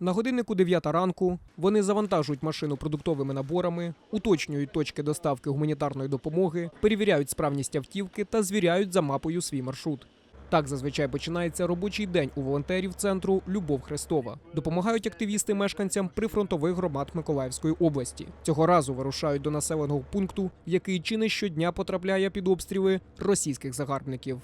На годиннику 9 ранку вони завантажують машину продуктовими наборами, уточнюють точки доставки гуманітарної допомоги, перевіряють справність автівки та звіряють за мапою свій маршрут. Так зазвичай починається робочий день у волонтерів центру Любов Христова. Допомагають активісти мешканцям прифронтових громад Миколаївської області. Цього разу вирушають до населеного пункту, який чи не щодня потрапляє під обстріли російських загарбників.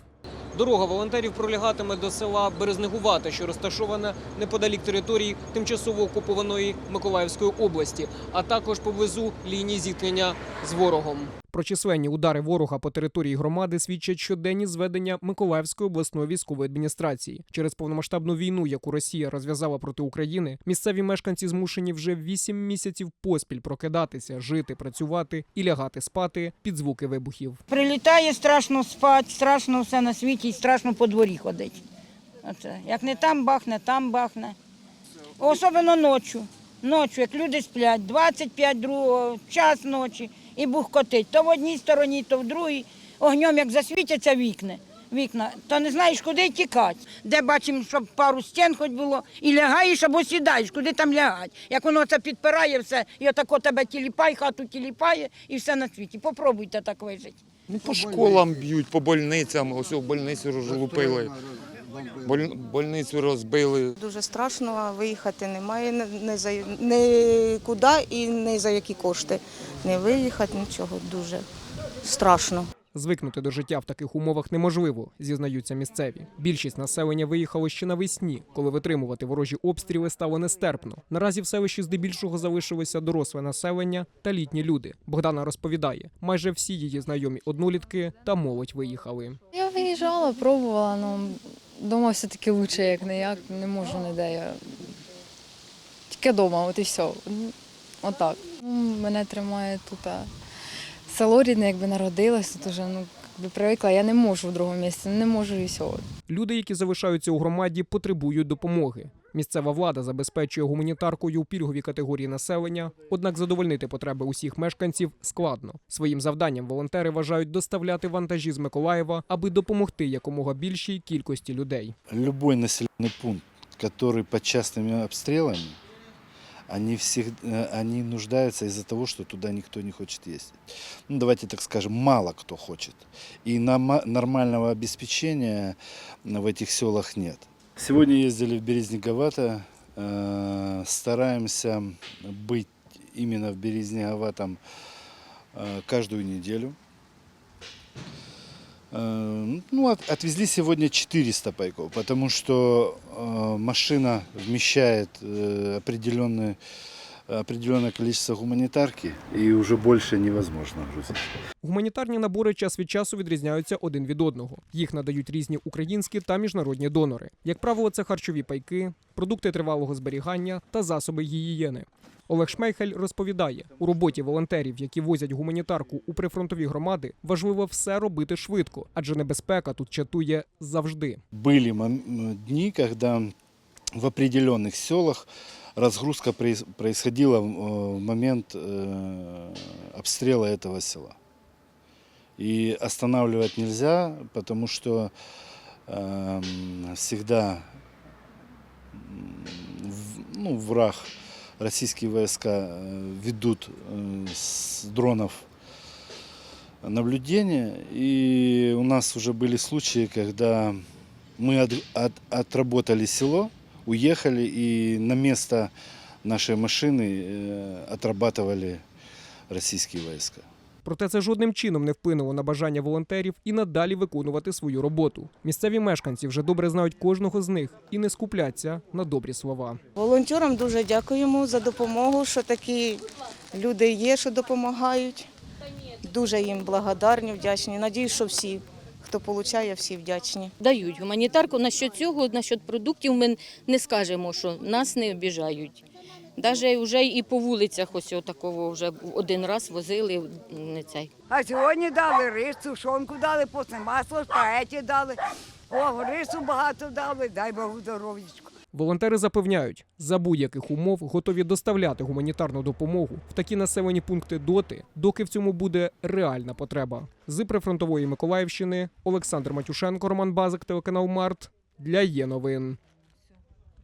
Дорога волонтерів пролягатиме до села Березнегувата, що розташована неподалік території тимчасово окупованої Миколаївської області, а також поблизу лінії зіткнення з ворогом. Про численні удари ворога по території громади свідчать щоденні зведення Миколаївської обласної військової адміністрації. Через повномасштабну війну, яку Росія розв'язала проти України, місцеві мешканці змушені вже вісім місяців поспіль прокидатися, жити, працювати і лягати спати під звуки вибухів. Прилітає, страшно спати, страшно все на світі, і страшно по дворі ходити. Оце. Як не там бахне, там бахне. Особливо ночі. Ночі, як люди сплять, 25 другого, час ночі і бухкотить. То в одній стороні, то в другій. Огнем як засвітяться вікна, вікна, то не знаєш, куди тікати. Де бачимо, щоб пару стін хоч було, і лягаєш або сідаєш, куди там лягати. Як воно це підпирає все, і отако тебе тіліпає, хату тіліпає, і все на світі. Попробуйте так вижити. Ну, по школам б'ють, по больницям. Ось в больницю розлупили. Боль- Больницю розбили. Дуже страшно, виїхати немає не, не за нікуди і не за які кошти. Не виїхати, нічого дуже страшно. Звикнути до життя в таких умовах неможливо, зізнаються місцеві. Більшість населення виїхало ще навесні, коли витримувати ворожі обстріли стало нестерпно. Наразі в селищі здебільшого залишилося доросле населення та літні люди. Богдана розповідає, майже всі її знайомі однолітки та молодь виїхали. Я виїжджала, пробувала, ну дома все-таки краще, як не як, не можу ніде. Я... Тільки вдома, от і все. Отак. Мене тримає тут. Село рідне, якби народилася, тут уже ну, привикла, я не можу в другому місці, не можу і все. Люди, які залишаються у громаді, потребують допомоги. Місцева влада забезпечує гуманітаркою у пільгові категорії населення, однак задовольнити потреби усіх мешканців складно. Своїм завданням волонтери вважають доставляти вантажі з Миколаєва, аби допомогти якомога більшій кількості людей. любой населенный пункт, который под частыми обстрелами, Они, всех, э, они нуждаются из-за того, что туда никто не хочет ездить. Ну, давайте так скажем, мало кто хочет. И нормального обеспечения в этих селах нет. Сегодня ездили в Березниковато, э, стараемся быть именно в Березниковатом э, каждую неделю. Э, Ну, от- отвезли сегодня 400 пайков, потому что э, машина вмещает э, определенное, определенное количество гуманитарки, и уже больше невозможно грузить. Гуманітарні набори час від часу відрізняються один від одного. Їх надають різні українські та міжнародні донори. Як правило, це харчові пайки, продукти тривалого зберігання та засоби гігієни. Олег Шмейхель розповідає, у роботі волонтерів, які возять гуманітарку у прифронтові громади, важливо все робити швидко, адже небезпека тут чатує завжди. Были мом- дни, когда в определенных селах разгрузка проис- происходила в э, в момент э, обстрела этого села. И останавливать нельзя, потому что эм, всегда м, в- ну, враг, российские войска э, ведут э, с дронов наблюдения. И у нас уже были случаи, когда мы от- от- отработали село, уехали и на место нашей машины э, отрабатывали российские войска. Проте це жодним чином не вплинуло на бажання волонтерів і надалі виконувати свою роботу. Місцеві мешканці вже добре знають кожного з них і не скупляться на добрі слова. Волонтерам дуже дякуємо за допомогу, що такі люди є, що допомагають. Дуже їм благодарні, вдячні. Надіюсь, що всі, хто отримує, всі вдячні. дають гуманітарку. Насчет цього, насчет продуктів ми не скажемо, що нас не обіжають. Навіть вже і по вулицях ось такого вже один раз возили не цей. А сьогодні дали рис, сушонку дали, посне масло, спагеті дали. О, рису багато дали, дай Богу здоров'ячку. Волонтери запевняють, за будь-яких умов готові доставляти гуманітарну допомогу в такі населені пункти доти, доки в цьому буде реальна потреба. З прифронтової Миколаївщини Олександр Матюшенко, Роман Базик, телеканал Март для є новин.